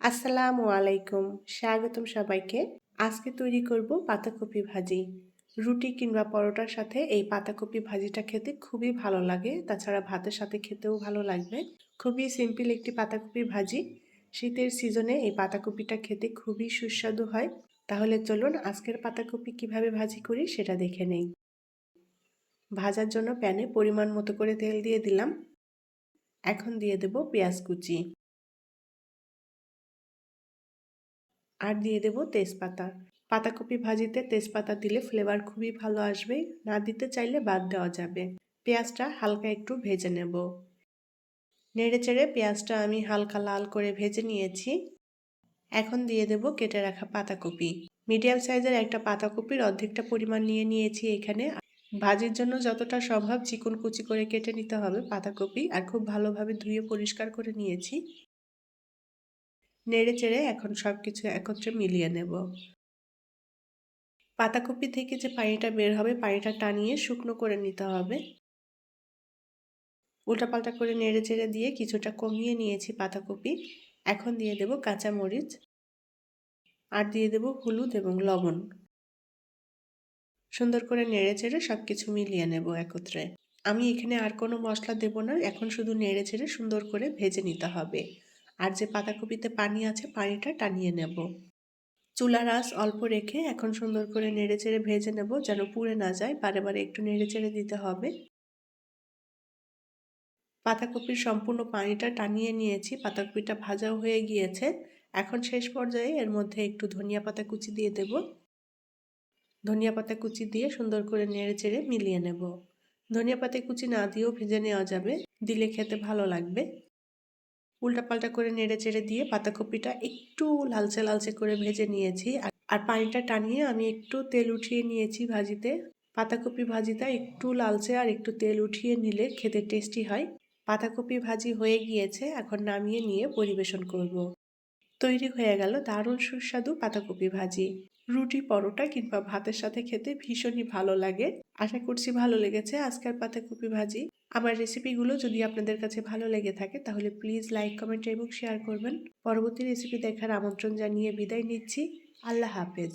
আসসালামু আলাইকুম, স্বাগতম সবাইকে। আজকে তৈরি করব পাতাকপি ভাজি। রুটি কিংবা পরোটার সাথে এই পাতাকপি ভাজিটা খেতে খুবই ভালো লাগে। তাছাড়া ভাতের সাথে খেতেও ভালো লাগবে। খুবই সিম্পল একটি পাতাকপি ভাজি। শীতের সিজনে এই পাতাকপিটা খেতে খুবই সুস্বাদু হয়। তাহলে চলুন আজকের পাতাকপি কীভাবে ভাজি করি সেটা দেখে নেই। ভাজার জন্য প্যানে পরিমাণ মতো করে তেল দিয়ে দিলাম। এখন দিয়ে দেব পেঁয়াজ কুচি। আর দিয়ে দেব তেজপাতা। পাতাকপি ভাজিতে তেজপাতা দিলে ফ্লেভার খুবই ভালো আসবে, না দিতে চাইলে বাদ দেওয়া যাবে। পেঁয়াজটা হালকা একটু ভেজে নেব। নেড়ে চেড়ে পেঁয়াজটা আমি হালকা লাল করে ভেজে নিয়েছি। এখন দিয়ে দেব কেটে রাখা পাতাকপি। মিডিয়াম সাইজের একটা পাতাকপির অর্ধেকটা পরিমাণ নিয়ে নিয়েছি এখানে। ভাজির জন্য যতটা সম্ভব চিকন কুচি করে কেটে নিতে হবে পাতাকপি, আর খুব ভালোভাবে ধুয়ে পরিষ্কার করে নিয়েছি। নেড়ে চেড়ে এখন সব কিছু একত্রে মিলিয়ে নেব। পাতাকপি থেকে যে পানিটা বের হবে, পানিটা টানিয়ে শুকনো করে নিতে হবে। উল্টাপাল্টা করে নেড়ে চেড়ে দিয়ে কিছুটা কমিয়ে নিয়েছি পাতাকপি। এখন দিয়ে দেব কাঁচা মরিচ আর দিয়ে দেব হলুদ এবং লবণ। সুন্দর করে নেড়ে চেড়ে সব কিছু মিলিয়ে নেব একত্রে। আমি এখানে আর কোনো মশলা দেব না, এখন শুধু নেড়ে চেড়ে সুন্দর করে ভেজে নিতে হবে। আর যে পাতাকপিতে পানি আছে, পানিটা টানিয়ে নেব। চুলার আঁচ অল্প রেখে এখন সুন্দর করে নেড়ে চেড়ে ভেজে নেব যেন পুড়ে না যায়। বারে বারে একটু নেড়ে চেড়ে দিতে হবে। পাতাকপির সম্পূর্ণ পানিটা টানিয়ে নিয়েছি। পাতাকপিটা ভাজাও হয়ে গিয়েছে। এখন শেষ পর্যায়ে এর মধ্যে একটু ধনিয়া পাতা কুচি দিয়ে দেব। ধনিয়া পাতা কুচি দিয়ে সুন্দর করে নেড়ে চেড়ে মিলিয়ে নেব। ধনিয়া পাতা কুচি না দিয়েও ভেজে নেওয়া যাবে। দিলে খেতে ভালো লাগবে। উল্টাপাল্টা করে নেড়ে চেড়ে দিয়ে পাতাকপিটা একটু লালচে লালচে করে ভেজে নিয়েছি। আর পানিটা টানিয়ে আমি একটু তেল উঠিয়ে নিয়েছি ভাজিতে। পাতাকপি ভাজিটা একটু লালচে আর একটু তেল উঠিয়ে নিলে খেতে টেস্টি হয়। পাতাকপি ভাজি হয়ে গিয়েছে, এখন নামিয়ে নিয়ে পরিবেশন করব। তৈরি হয়ে গেল দারুণ সুস্বাদু পাতাকপি ভাজি। রুটি, পরোটা কিংবা ভাতের সাথে খেতে ভীষণই ভালো লাগে। আশা করছি ভালো লেগেছে আজকের পাতাকপি ভাজি। আমার রেসিপিগুলো যদি আপনাদের কাছে ভালো লেগে থাকে তাহলে প্লিজ লাইক, কমেন্ট এবং শেয়ার করবেন। পরবর্তী রেসিপি দেখার আমন্ত্রণ জানিয়ে বিদায় নিচ্ছি। আল্লাহ হাফেজ।